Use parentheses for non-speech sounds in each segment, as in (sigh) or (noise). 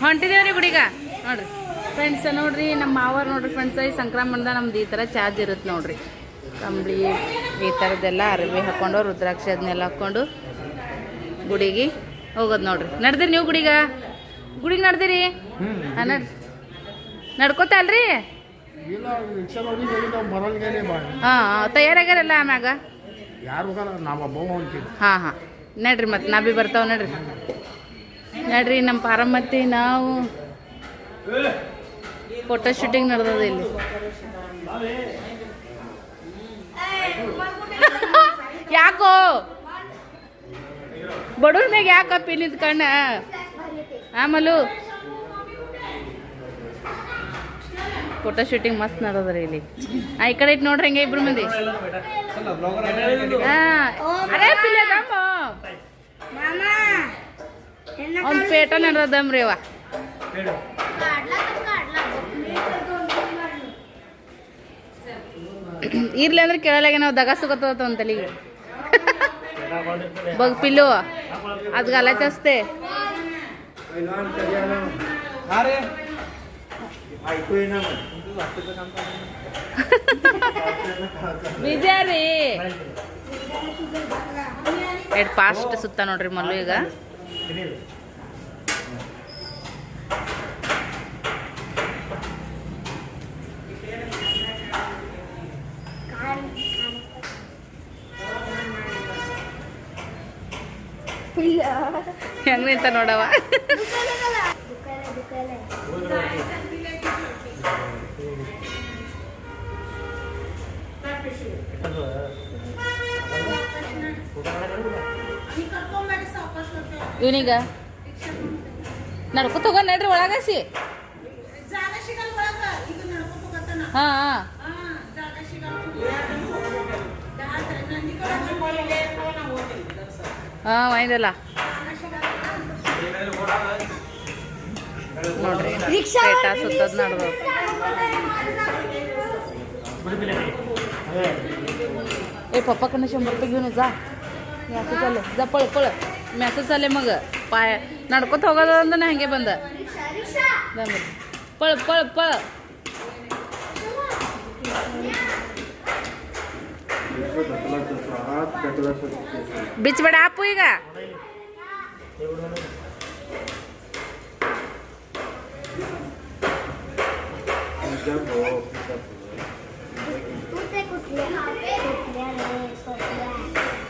ಹೊಂಟಿದೇವ್ರಿ ಗುಡಿಗ? ನೋಡ್ರಿ. ಫ್ರೆಂಡ್ಸ್ ನೋಡ್ರಿ ನಮ್ಮ ಮಾವರ್ ನೋಡ್ರಿ ಫ್ರೆಂಡ್ಸ್ ಈ ಸಂಕ್ರಮಣದ ನಮ್ದು ಈ ಥರ ಚಾರ್ಜ್ ಇರುತ್ತೆ ನೋಡ್ರಿ. ಕಂಬಳಿ ಈ ಥರದ್ದೆಲ್ಲ ಅರವಿ ಹಾಕ್ಕೊಂಡು ರುದ್ರಾಕ್ಷಿ ಅದನ್ನೆಲ್ಲ ಹಾಕ್ಕೊಂಡು ಗುಡಿಗೆ ಹೋಗೋದು ನೋಡ್ರಿ. ನಡ್ದಿರಿ ನೀವು ಗುಡಿಗ? ಗುಡಿಗೆ ನಡ್ದಿರಿ? ಹಾಂ ನಡ್ ನಡ್ಕೋತ ಅಲ್ರಿ ಹಾಂ ತಯಾರಾಗ್ಯಾರಲ್ಲ ಆಮ್ಯಾಗ? ಹಾಂ ಹಾಂ. ನಡ್ರಿ ಮತ್ತೆ ನಾ ಬಿ ಬರ್ತಾವ ನಡ್ರಿ. ನಡ್ರಿ ನಮ್ಮ ಪಾರಮ್ಮತ್ತಿ ನಾವು ಫೋಟೋ ಶೂಟಿಂಗ್ ನಡೆದದ ಇಲ್ಲಿ. (laughs) ಯಾಕೋ? ಬಡವ್ರ ಮ್ಯಾಗ ಯಾಕಪ್ಪ ಇಲ್ಲಿ ಕಣ್ಣ? ಆಮಲು ಫೋಟೋ ಶೂಟಿಂಗ್ ಮಸ್ತ್ ನಡೆದ್ರಿ ಇಲ್ಲಿ. ಆ ಈ ಕಡೆ ಇಟ್ಟು ನೋಡ್ರಿ ಹೆಂಗೆ ಇಬ್ರು ಮಂದಿ. ಹಾ ಅರೇ ಪಿಲ್ಲೆ ಅವ್ನ ಪೇಟ ನಡೆದಮ್ರಿ ಅವ ಇರ್ಲಿ ಅಂದ್ರೆ ಕೇಳಲಾಗ ನಾವು ದಗ ಸುಗತ್ತದ ಒಂದು ತಲೆಗೆ. ಬಗ್ ಪಿಲ್ಲು. ಅದ್ ಗಲ ಚಸ್ತೆ ನಿಜ ರೀ ಎಡ್ ಫಾಸ್ಟ್ ಸುತ್ತ ನೋಡ್ರಿ ಮಲ್ಲು ಈಗ. ಹೆಂಗ್ ನಿಂತ ನೋಡವ ಇವನೀಗ ನಡ್ಕೊತ ಹೋಗ ನಡ್ರಿ ಒಳಗಾಸಿ ಹಾ ಹಾ ಹಾ ಒಯ್ದಲ್ಲ ನೋಡ್ರಿ ಪೇಟ ಸುತ್ತದ್ ನಡ್ದು ए पप्पाकडनं शंभर रुपये घेऊन ये, जा मॅसेज आले जा पळ पळ मॅसेज आले मग पाय नडकोत ಹೋಗೋದಂದ ನಾ ಹಂಗೆ ಬಂದ जा मग. पळ पळ पळ बीच बडा आपू ಈಗ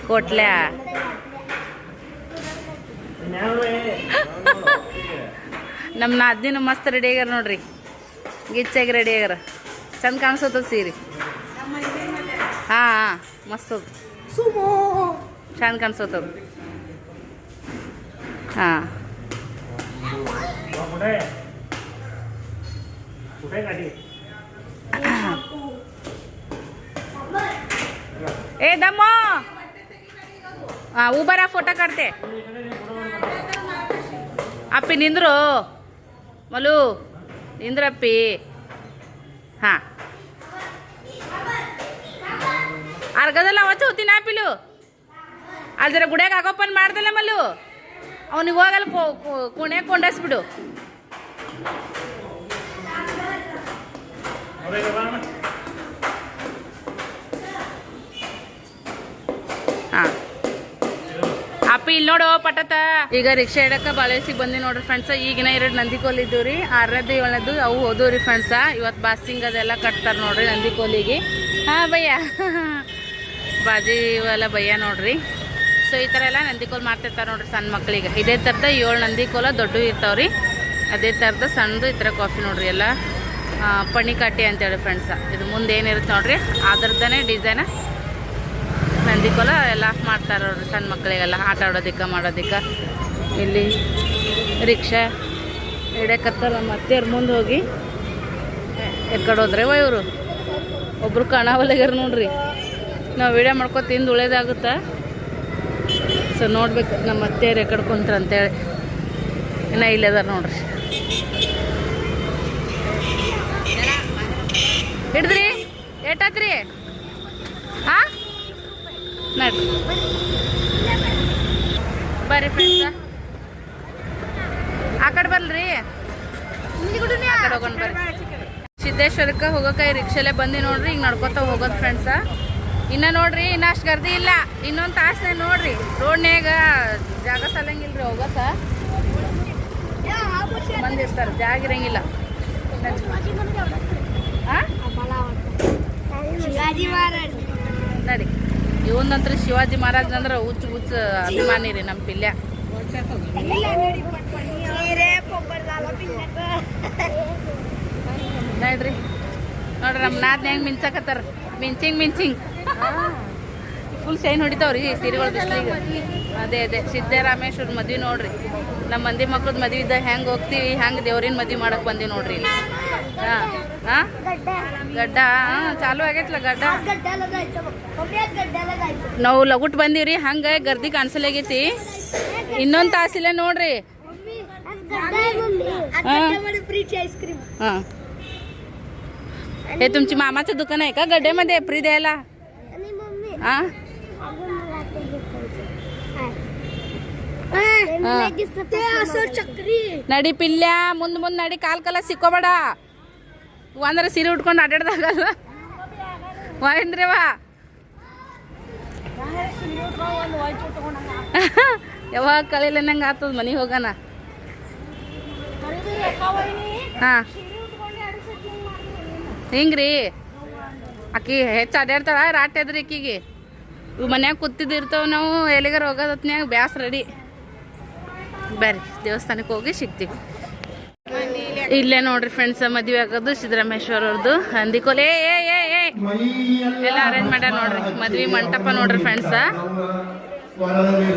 कोटल्या (laughs) ನಮ್ಮ ನಾದಿನ ಮಸ್ತ್ ರೆಡಿ ಆಗ್ಯಾರ ನೋಡ್ರಿ. ಗಿಚ್ಚಾಗಿ ರೆಡಿ ಆಗ್ಯಾರ. ಚಂದ ಕಾಣಿಸೋದ ಸೀರೆ. ಹಾಂ ಹಾಂ, ಮಸ್ತ್ ಚಂದ ಕಾಣಿಸೋತದ ಹಾಂ. (coughs) ಏ, ದಮ್ಮ! ಹಾಂ ಊಬರ ಫೋಟೋ ಕಡ್ತೆ ಅಪ್ಪಿ ನಿಂದ್ರು? ಮಲು, ನಿಂದ್ರಪ್ಪಿ. ಹಾಂ. ಅರ್ಗದಲ್ಲ ಅವತ್ತು ಹೋಗ್ತೀನಿ ಆಪಿಲು ಅಲ್ದರ ಗುಡಿಯಾಗ ಆಗೋಪನ್ ಮಾಡ್ದಲ್ಲ ಮಲು. ಅವನಿಗೆ ಹೋಗಲ್ಲ ಕೋಣೆ ಕೊಂಡಸ್ಬಿಡು. ಅಪ್ಪ ಇಲ್ಲಿ ನೋಡು, ಪಟತ. ಈಗ ರಿಕ್ಷಾ ಇಡಕ್ಕೆ ಬಾಳೇಸಿಗೆ ಬಂದಿ ನೋಡ್ರಿ ಫ್ರೆಂಡ್ಸ್ ಈಗಿನ ಎರಡು ನಂದಿಕೋಲ್ ಇದ್ದು ರೀ ಆರನೇದು ಏಳನೇದು ಅವು ಹೋದವು ರೀ ಫ್ರೆಂಡ್ಸ ಇವತ್ತು ಬಾಸಿಂಗ್ ಅದೆಲ್ಲ ಕಟ್ತಾರೆ ನೋಡ್ರಿ ನಂದಿಕೋಲಿಗೆ. ಹಾ, ಭಯ್ಯ. ಬಾಜಿ ಇವೆಲ್ಲ ಭಯ್ಯ ನೋಡ್ರಿ. ಸೊ ಈ ಥರ ಎಲ್ಲ ನಂದಿಕೋಲ್ ಮಾಡ್ತಿರ್ತಾರೆ ನೋಡ್ರಿ ಸಣ್ಣ ಮಕ್ಕಳಿಗೆ ಇದೇ ಥರದ ಏಳು ನಂದಿಕೋಲ ದೊಡ್ಡ ಇರ್ತಾವ್ರಿ. ಅದೇ ಥರದ ಸಣ್ಣದು ಈ ಥರ ಕಾಫಿ ನೋಡ್ರಿ ಎಲ್ಲ. ಪಣಿಕಾಟಿ ಅಂತೇಳಿ ಫ್ರೆಂಡ್ಸ ಇದು ಮುಂದೆ ಏನಿರುತ್ತೆ ನೋಡ್ರಿ. ಅದರದ್ದನೇ ಡಿಸೈನ ನಂದಿಕೋಲ ಎಲ್ಲ ಮಾಡ್ತಾರೆ ಅವ್ರು ಸಣ್ಣ ಮಕ್ಕಳಿಗೆಲ್ಲ, ಆಟ ಆಡೋದಕ್ಕೆ, ಮಾಡೋದಕ್ಕೆ. ಇಲ್ಲಿ ರಿಕ್ಷಾ ಹಿಡ್ಯಾಕತ್ತಾರ ನಮ್ಮ ಅತ್ತೆಯವ್ರ ಮುಂದೆ ಹೋಗಿ ಎಕ್ಕಡೆ ಹೋದ್ರೇವ ಇವರು. ಒಬ್ರು ಕಾಣವಲ್ಲಾಗ್ಯಾರ ನೋಡ್ರಿ. ನಾವು ವಿಡಿಯೋ ಮಾಡ್ಕೊ ತಿಂದು ಉಳೇದಾಗುತ್ತಾ ಸೊ ನೋಡ್ಬೇಕು ನಮ್ಮ ಅತ್ತೆಯವ್ರು ಎಕ್ಕಡೆ ಕುಂತ್ರ ಅಂತೇಳಿ ಇನ್ನು ಇಲ್ಲದಾರ ನೋಡ್ರಿ. ಹಿಡಿದ್ರಿ? ಏಟಾತ್ರಿ? ಹಾ ನಡ್ರಿ. ಬರ್ರಿ ಫ್ರೆಂಡ್ಸ್ ಆ ಕಡೆ ಕಡೆ ಹೋಗೋಣ ಬರ್ರಿ. ಸಿದ್ದೇಶ್ವರಕ್ಕೆ ಹೋಗೋಕೆ ರಿಕ್ಷಾಲೆ ಬಂದಿ ನೋಡ್ರಿ ಈಗ ನಡ್ಕೊತ ಹೋಗೋದು ಫ್ರೆಂಡ್ಸ ಇನ್ನ ನೋಡ್ರಿ, ಇನ್ನ ಅಷ್ಟು ಗರ್ದಿ ಇಲ್ಲ. ಇನ್ನೊಂದು ತಾಸನೇ ನೋಡ್ರಿ. ರೋಡ್ನ್ಯಾಗ ಜಾಗ ಸಲಂಗಿಲ್ರಿ ಹೋಗಕ್ಕ ಬಂದಿರ್ತಾರೆ, ಜಾಗ ಇರಂಗಿಲ್ಲ. ನಡಿ. ಇವಂದಂತ್ರ ಶಿವಾಜಿ ಮಹಾರಾಜ್ ಅಂದ್ರೆ ಹುಚ್ಚ ಹುಚ್ಚ ಅಭಿಮಾನಿ ರೀ ನಮ್ಮ ಪಿಲ್ಯ. ನೋಡ್ರಿ. ನೋಡ್ರಿ ನಮ್ಮ ನಾದ್ನ ಹೆಂಗ್ ಮಿಂಚಾಕತ್ತಾರ. ಮಿಂಚಿಂಗ್ ಮಿಂಚಿಂಗ್. ಫುಲ್ ಶೈನ್ ಹೊಡಿತಾವ್ರಿ ಸೀರೆಗಳ ಬಿಸ್ಲಿಗೆ. ಅದೇ ಅದೇ. ಸಿದ್ದರಾಮೇಶ್ವರ ಮದ್ವಿ ನೋಡ್ರಿ. ನಮ್ಮ ಮಂದಿ ಮಕ್ಳದ್ ಮದ್ವಿ ಇದ್ದಾಗ ಹೆಂಗ್ ಹೋಗ್ತೀವಿ, ಹೆಂಗ್ ದೇವ್ರಿನ ಮದ್ವಿ ಮಾಡಕ್ ಬಂದೀವಿ ನೋಡ್ರಿ ಹಾ. ಹಾ गड्डा ಗಡ್ಡ ಹಾ ಚಾಲು ಆಗೈತ್ಲ ಗಡ್ಡ आज गड्ड्याला जायचं बघ मम्मी आज गड्ड्याला जायचं ನಾವು ಲಗುಟ್ ಬಂದೀವ್ರಿ ಹಂಗ ಗರ್ದಿ ಕಾಣಿಸಲಾಗೈತಿ ಇನ್ನೊಂದ್ ತಾಸಿಲ್ಲ ನೋಡ್ರಿ मम्मी आज गड्डा आहे मम्मी आज हा. गड्ड्यामध्ये फ्रीची आईस्क्रीम हा हे तुमची मामाचं दुकान आहे का गड्ड्यामध्ये फ्री द्यायला आणि मम्मी हा अगं मला ते दुखायचं. हाय. ते मला हा. दिसतं ते असं चक्री ನಡಿ ಪಿಲ್ಯ ಮುಂದ್ ಮುಂದ್ ನಡಿ ಕಾಲ್ ಕಾಲ ಸಿಕ್ಕೋಬೇಡ ಅಂದ್ರೆ ಸೀರೆ ಉಟ್ಕೊಂಡು ಅಡ್ಡಾಡ್ದಾಗಲ್ಲ ಮಹೇಂದ್ರವ ಯಾವಾಗ ಕಳಿಲ್ಲ ನಂಗೆ ಆತದ ಮನೆಗೆ ಹೋಗೋಣ ಹಾ. ಹಿಂಗ್ರಿ? ಆಕಿ ಹೆಚ್ಚು ಅಡ್ಡಾಡ್ತಾಳ ರಾಟ್ ಎದ್ರಿ ಆಕಿಗೆ. ಇವು ಮನ್ಯಾಗ ಕೂತಿದ್ದಿರ್ತಾವ ನಾವು, ಎಲ್ಲಿಗಾರ ಹೋಗೋದತ್ನ್ಯಾಗ ಬ್ಯಾಸ್ ರೆಡಿ ಬರ್ರಿ ದೇವಸ್ಥಾನಕ್ಕೆ ಹೋಗಿ ಸಿಗ್ತೀವಿ. ಇಲ್ಲೇ ನೋಡ್ರಿ ಫ್ರೆಂಡ್ಸ್ ಮದ್ವೆ ಆಗೋದು ಸಿದ್ದರಾಮೇಶ್ವರ ಅವ್ರದ್ದು ಹಂದಿಕೋಲೆ ಏ ಏ ಏ ಎಲ್ಲ ಅರೇಂಜ್ ಮಾಡ್ಯಾರ ನೋಡ್ರಿ. ಮದ್ವಿ ಮಂಟಪ ನೋಡ್ರಿ ಫ್ರೆಂಡ್ಸ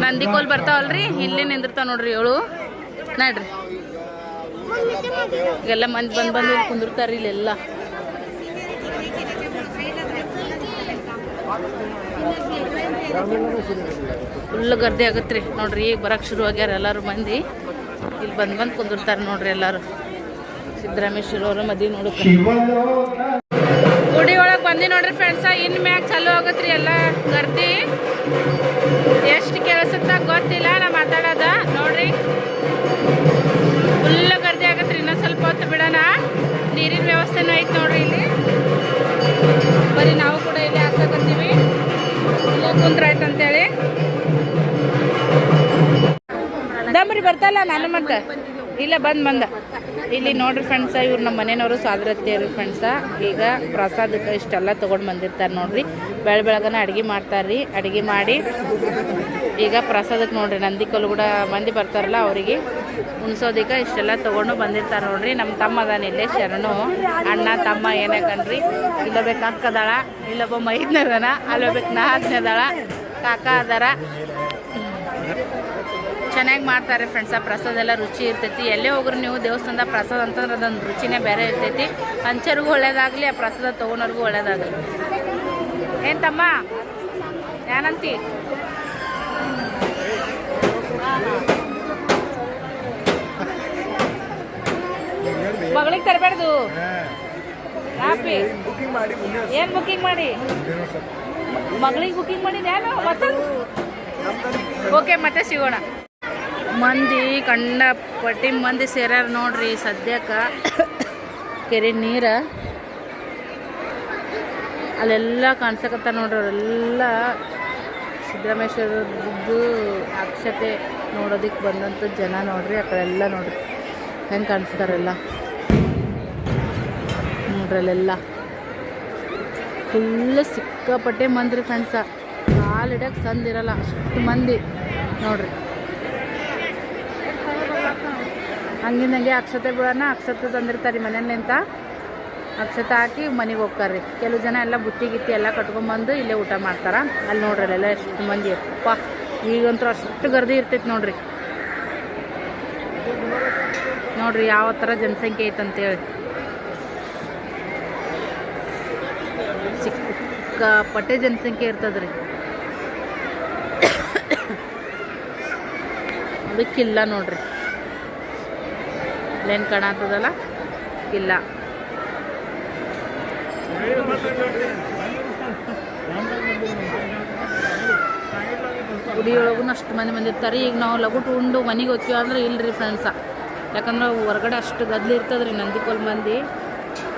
ನಂದಿಕೋಲ್ ಬರ್ತಾವಲ್ರಿ? ಇಲ್ಲಿ ನಿಂದಿರ್ತಾವ ನೋಡ್ರಿ ಏಳು. ನೋಡ್ರಿ. ಎಲ್ಲ ಮಂದಿ ಬಂದ್ ಬಂದು ಕುಂದಿರ್ತಾರ ಇಲ್ಲೆಲ್ಲ. ಫುಲ್ ಗರ್ದಿ ಆಗತ್ರಿ. ನೋಡ್ರಿ, ಈಗ ಬರಕ್ ಶುರು ಆಗ್ಯಾರ ಎಲ್ಲಾರು ಮಂದಿ. ಇಲ್ಲಿ ಬಂದ್ ಬಂದ್ ಕುಂದಿರ್ತಾರ ನೋಡ್ರಿ ಎಲ್ಲಾರು. ಸಿದ್ದರಾಮೇಶ್ವರ ಮದುವೆ ನೋಡಕ್ಕೆ ನೋಡಕ್ ಗುಡಿ ಒಳಗೆ ಬಂದಿ ನೋಡ್ರಿ ಫ್ರೆಂಡ್ಸ ಇನ್ ಮ್ಯಾಗ ಚಾಲು ಆಗತ್ರಿ ಎಲ್ಲ ಗರ್ದಿ. ಎಷ್ಟು ಕೇಳಿಸುತ್ತ ಗೊತ್ತಿಲ್ಲ ನಾ ಮಾತಾಡೋದ. ನೋಡ್ರಿ. ಫುಲ್ ಗರ್ದಿ ಆಗತ್ರಿ ಇನ್ನೊಂದು ಸ್ವಲ್ಪ ಹೊತ್ತು ಬಿಡೋಣ. ನೀರಿನ ವ್ಯವಸ್ಥೆನೂ ಐತೆ ನೋಡ್ರಿ ಇಲ್ಲಿ. ಬರೀ ನಾವು ಕೂಡ ಇಲ್ಲಿ ಹಾಸಕತ್ತೀವಿ ಇಲ್ಲೇ ಕುಂತ್ರಾಯ್ತು ಅಂತೇಳಿ. ದಮ್ರಿ ಬರ್ತಲ್ಲ ನಾನು ಮತ್ತೆ. ಇಲ್ಲ ಬಂದ್ ಬಂದ. ಇಲ್ಲಿ ನೋಡ್ರಿ ಫ್ರೆಂಡ್ಸ ಇವ್ರು ನಮ್ಮ ಮನೆಯವರು ಸಾದ್ರತ್ತೆಯರು ಫ್ರೆಂಡ್ಸ ಈಗ ಪ್ರಸಾದಕ್ಕೆ ಇಷ್ಟೆಲ್ಲ ತೊಗೊಂಡು ಬಂದಿರ್ತಾರೆ ನೋಡ್ರಿ. ಬೆಳ ಬೆಳಗನ ಅಡುಗೆ ಮಾಡ್ತಾರ್ರಿ ಅಡುಗೆ ಮಾಡಿ ಈಗ ಪ್ರಸಾದಕ್ಕೆ ನೋಡ್ರಿ, ನಂದಿ ಕೂಡ ಮಂದಿ ಬರ್ತಾರಲ್ಲ ಅವರಿಗೆ. ಉಣ್ಸೋದಕ್ಕೆ ಇಷ್ಟೆಲ್ಲ ತೊಗೊಂಡು ಬಂದಿರ್ತಾರೆ ನೋಡ್ರಿ. ನಮ್ಮ ತಮ್ಮ ಅದಾನ ಇಲ್ಲೇ, ಶರಣು, ಅಣ್ಣ, ತಮ್ಮ ಏನಕ್ಕನ್ರಿ ಇಲ್ಲೊಬ್ಬ ಅಕ್ಕದಾಳ ಇಲ್ಲೊಬ್ಬ ಮೈದ್ನ ಅದಾನ ಅಲ್ಲೊಬ್ಬ ನಾಲ್ಕನೇ ಅದಾಳ ಕಾಕ ಅದಾರ. ಚೆನ್ನಾಗಿ ಮಾಡ್ತಾರೆ ಫ್ರೆಂಡ್ಸ್ ಆ ಪ್ರಸಾದ ಎಲ್ಲ ರುಚಿ ಇರ್ತೈತಿ. ಎಲ್ಲೇ ಹೋಗ್ರು ನೀವು ದೇವಸ್ಥಾನದ ಪ್ರಸಾದ ಅಂತಂದ್ರೆ ಅದೊಂದು ರುಚಿನೇ ಬೇರೆ ಇರ್ತೈತಿ. ಹಂಚರಿಗೂ ಒಳ್ಳೇದಾಗಲಿ ಆ ಪ್ರಸಾದ ತೊಗೊಳೋರ್ಗೂ ಒಳ್ಳೇದಾಗಲಿ. ಏನು ತಮ್ಮ? ಏನಂತಿ ಮಗಳಿಗೆ ತರಬೇಡ್ದು. ಏನು ಬುಕಿಂಗ್ ಮಾಡಿ? ಮಗಳಿಗೆ ಬುಕಿಂಗ್ ಮಾಡಿ ನಾನು ಮತ್ತೆ? ಓಕೆ ಮತ್ತೆ ಸಿಗೋಣ. ಮಂದಿ ಕಂಡ ಪಟ್ಟಿ ಮಂದಿ ಸೇರ್ಯಾರ ನೋಡ್ರಿ ಸದ್ಯಕ್ಕೆ. ಕೆರೆ ನೀರ ಅಲ್ಲೆಲ್ಲ ಕಾಣ್ಸಕತ್ತ ನೋಡ್ರಿ ಅವರೆಲ್ಲ ಸಿದ್ದರಾಮೇಶ್ವರದ್ದು ಅಕ್ಷತೆ ನೋಡೋದಕ್ಕೆ ಬಂದಂಥ ಜನ ನೋಡ್ರಿ, ಆ ಕಡೆ ಎಲ್ಲ ನೋಡ್ರಿ. ಹೆಂಗೆ ಕಾಣಿಸ್ತಾರೆಲ್ಲ? ನೋಡ್ರಿ ಅಲ್ಲೆಲ್ಲ ಫುಲ್ಲು ಸಿಕ್ಕಾಪಟ್ಟೆ ಮಂದ್ರಿ ಫ್ರೆಂಡ್ಸ ಕಾಲು ಇಡಕ್ಕೆ ಸಂದಿರಲ್ಲ ಅಷ್ಟು ಮಂದಿ ನೋಡ್ರಿ. ಹಂಗಿಂದ ಹಂಗೆ ಅಕ್ಷತೆ ಬಿಡೋಣ, ಅಕ್ಷತೆ ತಂದಿರ್ತಾರೆ ಮನೆಯಲ್ಲಿಂತ ಅಕ್ಷತೆ ಹಾಕಿ ಮನೆಗೆ ಹೋಗ್ತಾರೆ ಕೆಲವು ಜನ ಎಲ್ಲ ಬುತ್ತಿ ಗಿತ್ತಿ ಎಲ್ಲ ಕಟ್ಕೊಂಬಂದು ಇಲ್ಲೇ ಊಟ ಮಾಡ್ತಾರ. ಅಲ್ಲಿ ನೋಡ್ರಿ ಅಲ್ಲೆಲ್ಲ ಎಷ್ಟು ಮಂದಿ. ಅಪ್ಪ, ಈಗಂತೂ ಅಷ್ಟು ಗರ್ದಿ ಇರ್ತೈತಿ ನೋಡ್ರಿ. ನೋಡ್ರಿ ಯಾವ ಥರ ಜನಸಂಖ್ಯೆ ಐತಂತೇಳಿ ಸಿಕ್ಕಾಪಟ್ಟೆ ಜನಸಂಖ್ಯೆ ಇರ್ತದ್ರಿ. (coughs) ಅದಕ್ಕಿಲ್ಲ ಕಿಲ್ಲ ನೋಡ್ರಿ. ಇಲ್ಲೇನು ಕಾಣತ್ತದಲ್ಲ ಇಲ್ಲ. ಗುಡಿಯೊಳಗೂ ಅಷ್ಟು ಮಂದಿ ಬಂದಿರ್ತಾರೆ ಈಗ ನಾವು ಲಗುಟು ಉಂಡು ಮನೆಗೆ ಹೋಗ್ತೀವಿ ಅಂದ್ರೆ ಇಲ್ರಿ ಫ್ರೆಂಡ್ಸ ಯಾಕಂದ್ರೆ ಹೊರಗಡೆ ಅಷ್ಟು ಗದ್ಲಿ ಇರ್ತದ್ರಿ ನಂದಿಕೋಲ್ ಮಂದಿ.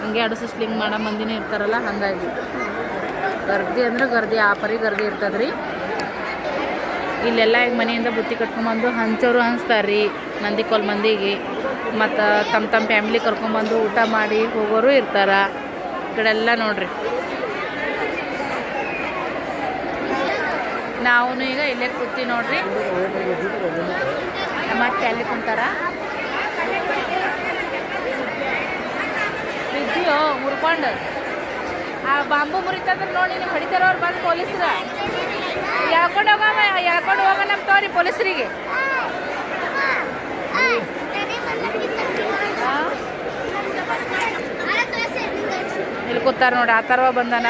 ಹಂಗೆ ಅಡಸಿಸ್ಲಿಂಗ್ ಮಾಡೋ ಮಂದಿನೇ ಇರ್ತಾರಲ್ಲ, ಹಾಗಾಗಿ. ಗರ್ದಿ ಅಂದ್ರೆ ಗರ್ದಿ, ಆ ಪರಿ ಗರ್ದಿ ಇರ್ತದ್ರಿ. ಇಲ್ಲೆಲ್ಲ ಈಗ ಮನೆಯಿಂದ ಬುತ್ತಿ ಕಟ್ಕೊಂಬಂದು ಹಂಚೋರು ಹಂಚ್ತಾರೆ ರೀ ನಂದಿ ಕೊಲ್ ಮಂದಿಗೆ. ಮತ್ತು ತಮ್ಮ ತಮ್ಮ ಫ್ಯಾಮಿಲಿ ಕರ್ಕೊಂಬಂದು ಊಟ ಮಾಡಿ ಹೋಗೋರು ಇರ್ತಾರೆ. ಈ ಕಡೆ ಎಲ್ಲ ನೋಡ್ರಿ. ನಾವು ಈಗ ಇಲ್ಲೇ ಕೂತಿ ನೋಡ್ರಿ. ಮತ್ತೆ ಅಲ್ಲಿ ಕುಂತಾರ? ಇದ್ದೀಯೋ ಮುರ್ಕೊಂಡು ಆ ಬಾಂಬು ಮುರಿತಂದ್ರೆ ನೋಡಿ, ನೀವು ಹೊಡಿತಾರ ಅವ್ರು ಬಂದು ಪೊಲೀಸ್ರ? ಎಳ್ಕೊಂಡು ಹೋಗವ ಎಳ್ಕೊಂಡು ಹೋಗ ನಮ್ಮ ತೋರಿ ಪೊಲೀಸರಿಗೆ? ಇಲ್ಲಿ ಕೂತಾರ ನೋಡಿ, ಆ ಥರವ ಬಂದನ.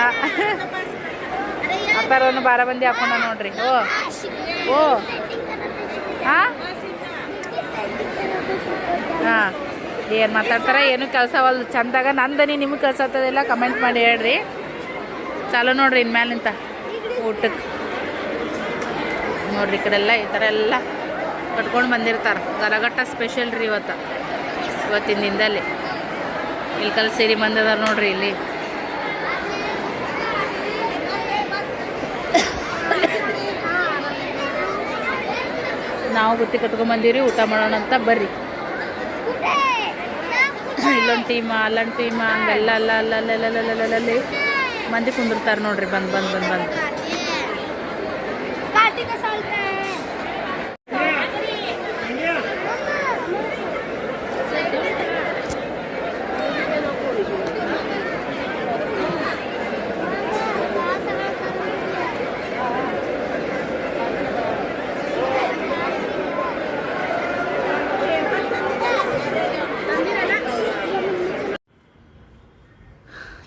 ಆ ಥರವನ್ನು ಬಾರ ಬಂದಿ ಹಾಕೊಂಡ ನೋಡ್ರಿ. ಓ. ಓ. ಹಾಂ? ಹಾಂ. ಏನು ಮಾತಾಡ್ತಾರ? ಏನು ಕೆಲಸ ಅವಲ್ದು ಚಂದಾಗ ನಂದನಿ ನಿಮ್ಗೆ ಕೆಲಸ ಆಗ್ತದಿಲ್ಲ ಕಮೆಂಟ್ ಮಾಡಿ ಹೇಳ್ರಿ. ಚಾಲು ನೋಡ್ರಿ ಇನ್ಮೇಲಿಂತ ಊಟಕ್ಕೆ ನೋಡ್ರಿ, ಈ ಕಡೆ ಎಲ್ಲ ಈ ಥರ ಎಲ್ಲ ಕಟ್ಕೊಂಡು ಬಂದಿರ್ತಾರೆ. ಗಲಗಟ್ಟ ಸ್ಪೆಷಲ್ ರೀ ಇವತ್ತು. ಇವತ್ತಿನ ದಿನದಲ್ಲಿ. ಕಲ್ಲು ಸೇರಿ ಬಂದದ ನೋಡ್ರಿ ಇಲ್ಲಿ. ನಾವು ಬುತ್ತಿ ಕಟ್ಕೊಂಡ್ ಬಂದೀವ್ರಿ, ಊಟ ಮಾಡೋಣ ಅಂತ ಬರ್ರಿ. ಇಲ್ಲೊಂದು ಟೀಮ ಅಲ್ಲೊಂದು ಟೀಮ ಹಂಗೆಲ್ಲ, ಅಲ್ಲ ಅಲ್ಲ ಅಲ್ಲ ಅಲ್ಲ ಅಲ್ಲ ಅಲ್ಲ, ಅಲ್ಲಿ ಮಂದಿ ಕುಂದಿರ್ತಾರೆ ನೋಡ್ರಿ, ಬಂದು ಬಂದು ಬಂದು ಬಂದು.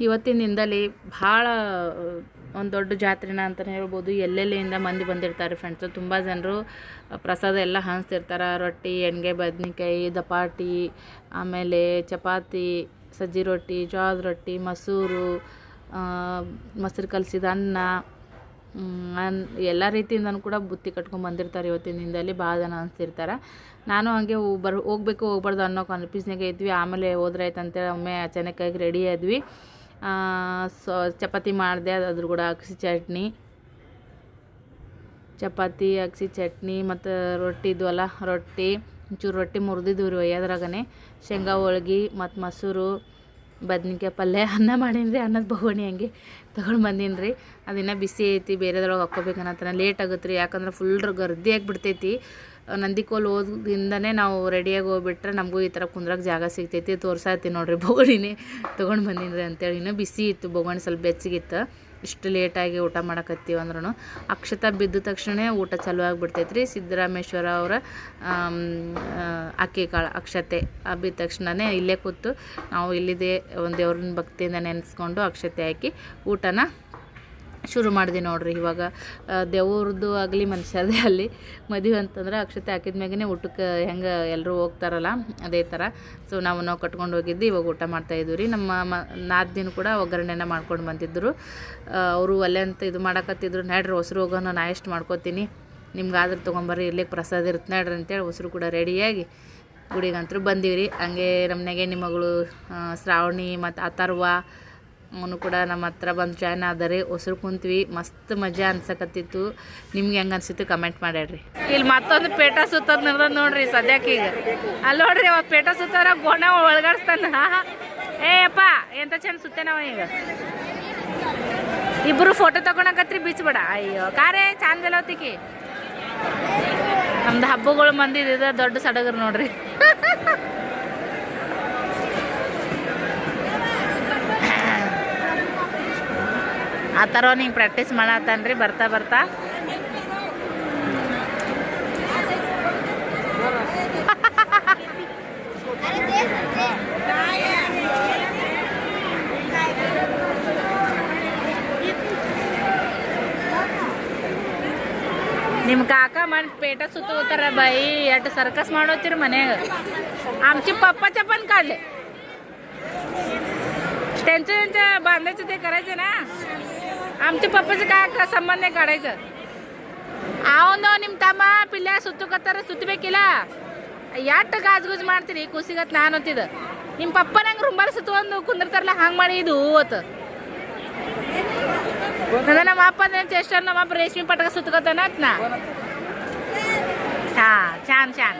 ಇವತ್ತಿನಿಂದಲೇ ಭಾಳ ಒಂದು ದೊಡ್ಡ ಜಾತ್ರೆನ ಅಂತಲೇ ಹೇಳ್ಬೋದು. ಎಲ್ಲೆಲ್ಲಿಯಿಂದ ಮಂದಿ ಬಂದಿರ್ತಾರೆ ಫ್ರೆಂಡ್ಸು ತುಂಬ ಜನರು ಪ್ರಸಾದ ಎಲ್ಲ ಹಂಚ್ತಿರ್ತಾರೆ. ರೊಟ್ಟಿ, ಎಣ್ಗೆ, ಬದ್ನಿಕಾಯಿ, ದಪಾಟಿ, ಆಮೇಲೆ ಚಪಾತಿ, ಸಜ್ಜಿ ರೊಟ್ಟಿ ಜೋಳದ ರೊಟ್ಟಿ, ಮೊಸರು ಮೊಸರು ಕಲಸಿದ ಅನ್ನ ಅನ್, ಎಲ್ಲ ರೀತಿಯಿಂದನೂ ಕೂಡ ಬುತ್ತಿ ಕಟ್ಕೊಂಡು ಬಂದಿರ್ತಾರೆ ಇವತ್ತಿನ ದಿನದಲ್ಲಿ. ಭಾಳ ಜನ ಅನಿಸ್ತಿರ್ತಾರೆ ನಾನು ಹಂಗೆ ಬರ್, ಹೋಗ್ಬೇಕು, ಹೋಗ್ಬಾರ್ದು ಅನ್ನೋ ಕನ್ಫ್ಯೂಸ್ನಾಗೆ ಇದ್ವಿ. ಆಮೇಲೆ ಹೋದ್ರಾಯ್ತು ಅಂತೇಳಿ ಒಮ್ಮೆ ಅಚಾನಕ್ಕಾಗಿ ರೆಡಿ ಆದ್ವಿ. ಸೊ, ಚಪಾತಿ ಮಾಡಿದೆ ಅದ್ರ ಕೂಡ ಅಗಸಿ ಚಟ್ನಿ. ಚಪಾತಿ, ಅಗಸಿ ಚಟ್ನಿ, ಮತ್ತು ರೊಟ್ಟಿ ಇದ್ವಲ್ಲ ರೊಟ್ಟಿ. ಒಂಚೂರು ರೊಟ್ಟಿ ಮುರಿದಿದ್ವು ರೀ ಒಯ್ಯೋದ್ರಾಗನೆ. ಶೇಂಗಾ ಹೋಳ್ಗಿ, ಮತ್ತು ಮೊಸರು, ಬದ್ನಿಕಾಯಿ ಪಲ್ಯ, ಅನ್ನ ಮಾಡೀನಿ ರೀ ಅನ್ನದ ಬಗೋಣಿ ಹಂಗೆ. ತೊಗೊಂಡು ಬಂದೀನಿ ರೀ ಅದಿನ್ನ ಬಿಸಿ ಐತಿ, ಬೇರೆದ್ರೊಳಗೆ ಹಾಕ್ಕೋಬೇಕನ್ನತ್ತನ ಲೇಟ್ ಆಗುತ್ತೆ ರೀ ಯಾಕಂದ್ರೆ ಫುಲ್ ಗರ್ದಿ ಆಗಿಬಿಡ್ತೈತಿ. ನಂದಿಕೋಲ್ ಹೋದ್ರಿಂದನೇ ನಾವು ರೆಡಿಯಾಗಿ ಹೋಗ್ಬಿಟ್ರೆ ನಮಗೂ ಈ ಥರ ಕುಂದ್ರಕ್ಕೆ ಜಾಗ ಸಿಗ್ತೈತಿ. ತೋರ್ಸಾತಿ ನೋಡಿರಿ ಬೊಗಣಿನೇ ತೊಗೊಂಡು ಬಂದೀನಿ ರೀ ಅಂತೇಳಿ. ಇನ್ನೂ ಬಿಸಿ ಇತ್ತು ಬೊಗಣಿ ಸ್ವಲ್ಪ ಬೆಚ್ಚಗಿತ್ತು ಇಷ್ಟು ಲೇಟಾಗಿ ಊಟ ಮಾಡಕತ್ತೀವಿ ಅಂದ್ರೂ ಅಕ್ಷತ ಬಿದ್ದ ತಕ್ಷಣ ಊಟ ಚಲೋ ಆಗಿಬಿಡ್ತೈತೆ ರೀ ಸಿದ್ದರಾಮೇಶ್ವರ ಅವರ ಅಕ್ಕಿ ಕಾಳು, ಅಕ್ಷತೆ ಬಿದ್ದ ತಕ್ಷಣನೇ ಇಲ್ಲೇ ಕೂತು ನಾವು ಇಲ್ಲಿದೆ ಒಂದು ದೇವ್ರನ್ನ ಭಕ್ತಿಯಿಂದ ನೆನೆಸ್ಕೊಂಡು ಅಕ್ಷತೆ ಹಾಕಿ ಊಟನ ಶುರು ಮಾಡಿದೆ ನೋಡ್ರಿ ಇವಾಗ. ದೇವ್ರದ್ದು ಆಗಲಿ ಮನುಷ್ಯರದೇ ಅಲ್ಲಿ. ಮದುವೆ ಅಂತಂದ್ರೆ ಅಕ್ಷತೆ ಹಾಕಿದ ಮ್ಯಾಗೇ ಊಟಕ್ಕೆ ಹೆಂಗೆ ಎಲ್ಲರೂ ಹೋಗ್ತಾರಲ್ಲ, ಅದೇ ಥರ ಸೊ ನಾವು ನಾವು ಕಟ್ಕೊಂಡು ಹೋಗಿದ್ದು ಇವಾಗ ಊಟ ಮಾಡ್ತಾ ಇದ್ದೀವಿ ರೀ. ನಮ್ಮ ಮ ದಿನ ಕೂಡ ಒಗ್ಗರಣೆನ ಮಾಡ್ಕೊಂಡು ಬಂದಿದ್ದರು ಅವರು ಅಲ್ಲೇ ಅಂತ ಇದು ಮಾಡಕತ್ತಿದ್ರು. ನಡ್ರಿ ಹೊಸರು ಹೋಗೋಣ, ನಾ ಎಷ್ಟು ಮಾಡ್ಕೋತೀನಿ. ನಿಮ್ಗೆ ಆದ್ರೆ ತೊಗೊಂಬರ್ರಿ, ಇರ್ಲಿಕ್ಕೆ ಪ್ರಸಾದ ಇರುತ್ತೆ ನಡ್ರಿ ಅಂತೇಳಿ ಹೊಸರು ಕೂಡ ರೆಡಿಯಾಗಿ ಗುಡಿಗಂತೂ ಬಂದೀವಿ ರೀ. ಹಂಗೆ ನಮ್ಮನೆಗೆ ನಿಮ್ಮಗಳು ಮಗಳು ಶ್ರಾವಣಿ ಮತ್ತು ಅಥರ್ವ ಅವನು ಕೂಡ ನಮ್ಮ ಹತ್ರ ಬಂದು ಜಾಯ್ನ್ ಆದರೆ ಹೊಸರು ಕುಂತ್ವಿ. ಮಸ್ತ್ ಮಜಾ ಅನ್ಸಕತ್ತಿತ್ತು. ನಿಮ್ಗೆ ಹೆಂಗೆ ಅನ್ಸಿತ್ತು ಕಮೆಂಟ್ ಮಾಡ್ಯಾಡ್ರಿ ಇಲ್ಲಿ ಮತ್ತೊಂದು ಪೇಟ ಸುತ್ತದ ನಡೆದ ನೋಡ್ರಿ ಸದ್ಯಕ್ಕೆ ಈಗ. ಅಲ್ಲಿ ನೋಡ್ರಿ ಅವ ಪೇಟ ಸುತ್ತಾರ ಗೋಣ ಒಳಗಾಡ್ಸ್ತಾನ. ಏ ಅಪ್ಪ, ಎಂತ ಚಂದ ಸುತ್ತೇನವ ಈಗ? ಇಬ್ರು ಫೋಟೋ ತಗೊಳಕತ್ರಿ ಬಿಚ್ಬೇಡ ಅಯ್ಯೋ, ಕಾರೇ, ಚಂದ ಎಲ್ಲೋತಿಕಿ ನಮ್ದು ಹಬ್ಬಗಳು ಮಂದಿ ಇದ ದೊಡ್ಡ ಸಡಗರು ನೋಡ್ರಿ. ಆ ಥರ ಹಿಂಗೆ ಪ್ರಾಕ್ಟೀಸ್ ಮಾಡತ್ತಾನ್ರಿ ಬರ್ತಾ ಬರ್ತಾ अरे दे सकते ನಿಮ್ಮ ಕಾಕ ಮನ್ पेट सुचवतार बाई एट सर्कस ಮಾಡೋತಿರ್ ಮನ್ಯಾಗ आमचे पप्पाच्या पण काढले त्यांचं त्यांच्या बांधायचं ते करायचं ना आमच्या पप्पाचं काय संबंध नाही काढायचं ಅವನು ನಿಮ್ಮ ತಮ್ಮ ಪಿಲ್ಯ ಸುತ್ತುಕತ್ತಾರ ಸುತ್ತಬೇಕಿಲ್ಲ ಯಾಟ್ ಗಾಜ್ ಗುಜ್ ಮಾಡ್ತೀರಿ ಕುಸಿಗತ್ ನಾನು ಅಂತಿದ ನಿಮ್ಮ ಪಪ್ಪ ನಂಗೆ ರುಂಬಾಲ್ ಸುತ್ತೊಂದು ಕುಂದಿರ್ತಾರಲ್ಲ ಹಂಗೆ ಮಾಡಿ ಇದು ಓತ್ ಅದ ನಮ್ಮ ಅಪ್ಪ ಚೇಷ್ಟ ನಮ್ಮ ಅಪ್ಪ ರೇಷ್ಮೆ ಪಟಕ ಸುತ್ತಕೋತಾನ ಅತ್ನ ಹಾ ಚಾನ್ ಚಾನ್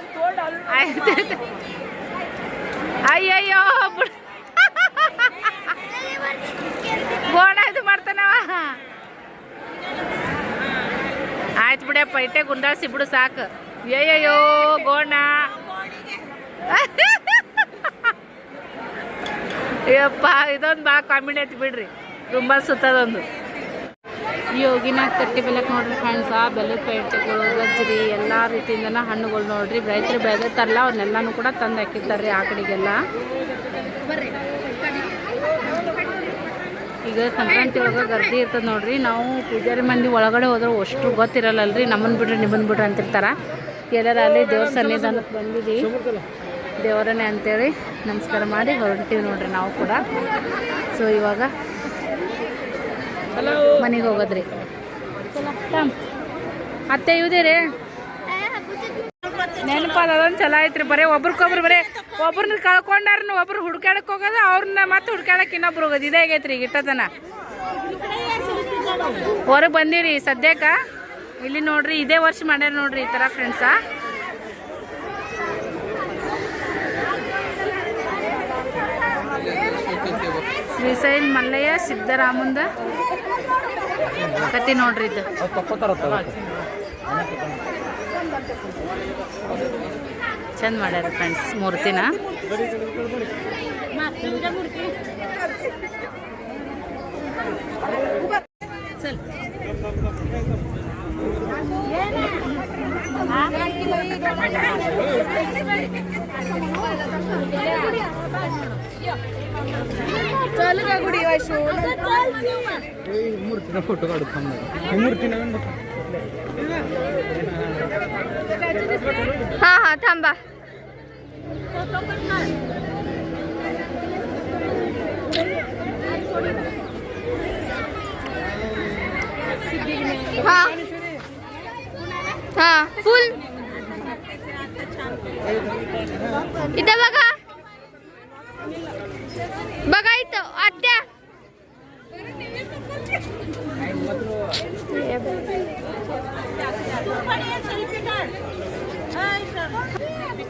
ಆಯ್ತು ಅಯ್ಯಯ್ಯೋ ಬಿಡ್. ಗೋಣ ಇದು ಮಾಡ್ತಾನವ. ಆಯ್ತು ಬಿಡಪ್ಪ ಇಟ್ಟೆ ಗುಂಡಾಳ್ಸಿ ಬಿಡು ಸಾಕು. ಏಯ್ಯೋ ಗೋಣ. ಅಯ್ಯಪ್ಪ ಇದೊಂದು ಬಾ ಕಾಮಿಡಿ ಐತಿ ಬಿಡ್ರಿ. ತುಂಬ ಸುತ್ತದೊಂದು. ಯೋಗಿನಾಥ್ ತಟ್ಟಿ ಬೆಲ್ಲಕ್ಕೆ ನೋಡ್ರಿ ಫ್ರೆಂಡ್ಸ್ ಆ ಬೆಲ್ಲದ ಪೇಟೆಗಳು ಗಜ್ಜರಿ ಎಲ್ಲ ರೀತಿಯಿಂದ ಹಣ್ಣುಗಳು ನೋಡ್ರಿ. ರೈತರು ಬೆಳೆದಿರ್ತಾರಲ್ಲ ಅವ್ರನ್ನೆಲ್ಲನೂ ಕೂಡ ತಂದು ಹಾಕಿರ್ತಾರೆ ಆ ಕಡೆಗೆಲ್ಲ. ಈಗ ಸಂಕ್ರಾಂತಿ ಒಳಗೆ ಗರ್ದಿ ಇರ್ತದೆ ನೋಡ್ರಿ. ನಾವು ಪೂಜಾರಿ ಮಂದಿ ಒಳಗಡೆ ಹೋದ್ರೆ ಅಷ್ಟು ಗೊತ್ತಿರಲ್ಲಲ್ರಿ. ನಮ್ಮನ್ನು ಬಿಡ್ರಿ ನಿಮ್ಮನ್ನು ಬಿಡ್ರಿ ಅಂತಿರ್ತಾರೆ. ಎಲ್ಲರ ಅಲ್ಲಿ ದೇವ್ರ ಸನ್ನಿಧಾನಕ್ಕೆ ಬಂದಿದ್ದೀವಿ ದೇವರನ್ನೇ ಅಂತೇಳಿ ನಮಸ್ಕಾರ ಮಾಡಿ ಹೊರಟಿವಿ ನೋಡ್ರಿ ನಾವು ಕೂಡ. ಸೊ ಇವಾಗ ಮನೆಗೆ ಹೋಗೋದ್ರಿ. ಅತ್ತೆ ಇವ್ದಿರಿ. ನೆನಪದ ಚಲೋ ಐತ್ರಿ ಬರೀ ಒಬ್ರಿಗೊಬ್ರು ಬರೀ ಒಬ್ರನ್ನ ಕಳ್ಕೊಂಡಾರನ್ನ ಒಬ್ರು ಹುಡ್ಕಾಡಕ್ ಹೋಗೋದು, ಅವ್ರನ್ನ ಮತ್ತೆ ಹುಡ್ಕಾಡಕ್ ಇನ್ನೊಬ್ರು ಹೋಗೋದು. ಇದೇ ಆಗೈತ್ರಿ ಈಗ ಇಟ್ಟತನ ಹೊರಗೆ ಬಂದೀರಿ ಸದ್ಯಕ್ಕ? ಇಲ್ಲಿ ನೋಡ್ರಿ, ಇದೇ ವರ್ಷ ಮಾಡ್ಯಾರ ನೋಡ್ರಿ ಈ ಥರ ಫ್ರೆಂಡ್ಸಾ ಶ್ರೀಶೈಲ್ ಮಲ್ಲಯ್ಯ, ಸಿದ್ದರಾಮಂದ. ಕತಿ ನೋಡ್ರಿ ಇದು. ಚಂದ ಮಾಡ್ಯಾರ ಫ್ರೆಂಡ್ಸ್ ಮೂರ್ತಿನ मूर्तीला फोटो काढू थांब मूर्ती नवीन हा हा थांबा हा. हा फुल इथं बघा. बघा इथं आत्या.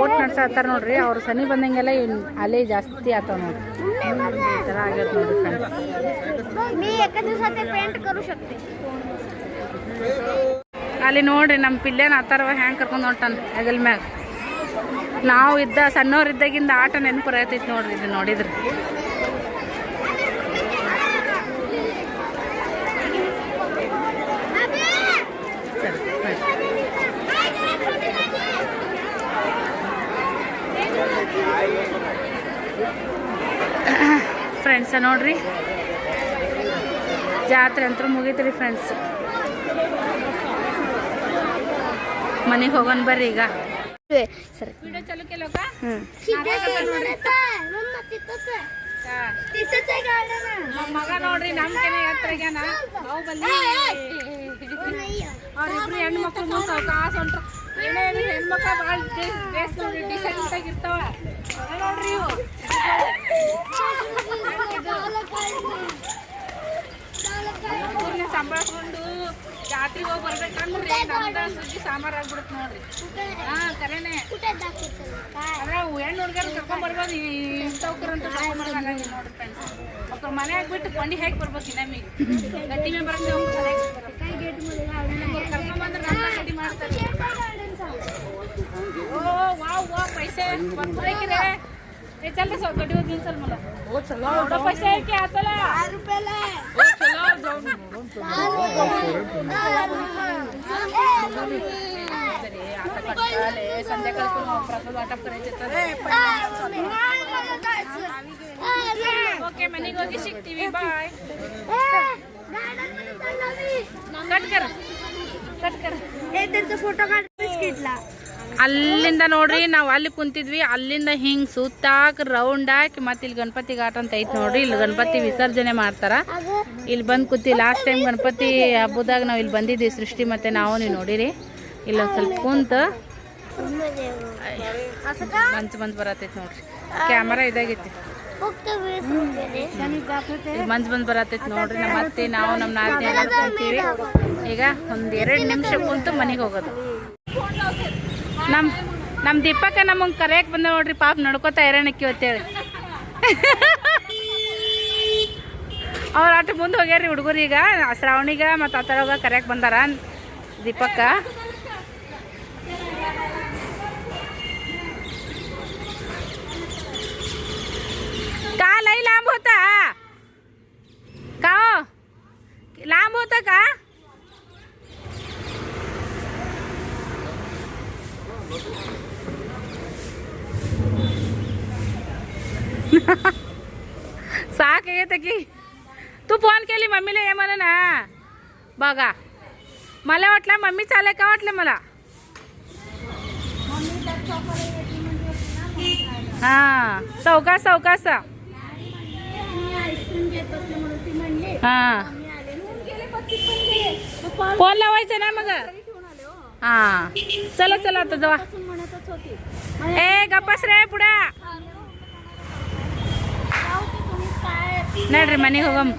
ಓಟ್ ನಡ್ಸಾತಾರ ನೋಡ್ರಿ ಅವ್ರು ಸನಿ ಬಂದಂಗೆಲ್ಲ ಇವ್ನು ಅಲೆ ಜಾಸ್ತಿ ಆತಾವ ನೋಡ್ರಿ. ಅಲ್ಲಿ ನೋಡ್ರಿ ನಮ್ಮ ಪಿಲ್ಲೆನ ಆತಾರವ ಹ್ಯಾಂಗೆ ಕರ್ಕೊಂಡು ಹೊಂಟಾನ ಹೆಗಲ್ ಮ್ಯಾಗ. ನಾವು ಇದ್ದ ಸಣ್ಣವ್ರು ಇದ್ದಾಗಿಂದ ಆಟ ನೆನಪು ರೈತೈತಿ ನೋಡ್ರಿ ಇದು ನೋಡಿದ್ರಿ. ನೋಡ್ರಿ. ಜಾತ್ರೆ ಅಂತೂ ಮುಗೀತು ರೀ ಫ್ರೆಂಡ್ಸ್ ಮನೆಗೆ ಹೋಗೋಣ ಬರ್ರಿ ಈಗ. ಸರಿ ನಮ್ಮ ಮಗ ನೋಡ್ರಿ ನಮ್ಮ ಕೆನೆ ಹತ್ರಗೇನ ಅವು ಬಂದಿ ಅವ್ರಿಬ್ರು ಹೆಣ್ಮಕ್ಳು ಕಾಸು ಅಂತ ಏನೇನು ಹೆಣ್ಮಕ್ಳು ಭಾಳ ಡಿಸೆಂಟ್ ಆಗಿರ್ತಾವ. ನೋಡ್ರಿ ಇವು. ಊರ್ನ ಸಂಬಳಸ್ಕೊಂಡು ಜಾತ್ರೆಗೆ ಹೋಗಿ ಬರ್ಬೇಕಂದ್ರೆ ನಮ್ದ ಸುದ್ದಿ ಸಾಂಬಾರು ಆಗ್ಬಿಡುತ್ತೆ ನೋಡ್ರಿ. ಹಾ ಕರೆನೆ. ಅದ್ರ ಹೆಣ್ಣು ಹುಡುಗರು ಕರ್ಕೊಂಡ್ಬರ್ಬೋದು ಇಂಥವ್ಕರಂತೂ ಕರ್ಕೊಂಡ್ಬರ್ಬೋದು ನೋಡ್ರಿ ಫ್ರೆಂಡ್ಸ್ ಅವ್ರ ಮನೆ ಆಗ್ಬಿಟ್ಟು ಕೊಂಡಿ ಹೇಗೆ ಬರ್ಬೇಕು ನಮಗೆ ಗಟ್ಟಿ ಮೇಲೆ ಬರಂದ್ರೆ ಗಟ್ಟಿ ಮಾಡ್ತಾರೆ. ಓ ವಾವ್ ವಾ ಪೈಸೆ. ಬಂದ್ಬಿಡಕ್ಕಿದೆ हे चल सो गडीवर घेऊन चल मला। हो चला एवढा पैसा आहे की आताला? दहा रुपयाला हो चला जाऊन आता कंटाळले संध्याकाळ ओके मनी गोगी शिक बाय कट कर. कट कर. हे त्यांचा फ़ोटो काढ. ಅಲ್ಲಿಂದ ನೋಡ್ರಿ, ನಾವು ಅಲ್ಲಿ ಕುಂತಿದ್ವಿ, ಅಲ್ಲಿಂದ ಹಿಂಗ್ ಸುತ್ತಾಕ ರೌಂಡ್ ಹಾಕಿ ಮತ್ತೆ ಇಲ್ಲಿ ಗಣಪತಿ ಘಾಟ್ ಅಂತ ಐತೆ ನೋಡ್ರಿ, ಇಲ್ಲಿ ಗಣಪತಿ ವಿಸರ್ಜನೆ ಮಾಡ್ತಾರ. ಇಲ್ಲಿ ಬಂದ್ ಕೂತಿ ಲಾಸ್ಟ್ ಟೈಮ್ ಗಣಪತಿ ಹಬ್ಬದಾಗ ನಾವು ಇಲ್ಲಿ ಬಂದಿದ್ವಿ, ಸೃಷ್ಟಿ ಮತ್ತೆ ನಾವು, ನೀವು ನೋಡಿರಿ. ಇಲ್ಲ ಸ್ವಲ್ಪ ಕುಂತು ಮಂಚ್ ಬಂದು ಬರತೈತ್ ನೋಡ್ರಿ. ಕ್ಯಾಮರಾ ಇದಾಗೈತಿ. ಮಂಜು ಬಂದು ಬರತೈತ್ ನೋಡ್ರಿ ನಮ್ಮ ಮತ್ತೆ ನಾವು ನಮ್ಮ ನಾಲ್ಕು ಕುಂತೀವಿ. ಈಗ ಒಂದು ಎರಡು ನಿಮಿಷ ಕುಂತು ಮನೆಗೆ ಹೋಗೋದು. ನಮ್ ನಮ್ ದೀಪಕ್ಕ ನಮಗ್ ಕರೆಯಕ್ ಬಂದ ನೋಡ್ರಿ ಪಾಪ ನಡ್ಕೋತಾ ಇರೋಣಕ್ಕಿ ಅಂತೇಳಿ ಅವ್ರ ಅಟ್ ಮುಂದೆ ಹೋಗ್ಯಾರಿ ಹುಡುಗರು ಈಗ ಶ್ರಾವಣಿಗ ಮತ್ತು ಆತಳಗ ಕರೆಯಕ್ ಬಂದಾರ ದೀಪಕ್ಕ का लई लांब होता का हो लांब होता का (laughs) साक की. तू फोन केली मम्मीला ये मला ना बघा. मला वाटलं मम्मी चालेल का वाटलं मला? हा. चौका चौका हा. फोन लावायचं ना मग. हा. चला चला आता जवा. ए गप्पास रे पुढे. ನಡ್ರಿ ಮನೆಗೆ ಹೋಗಮ್.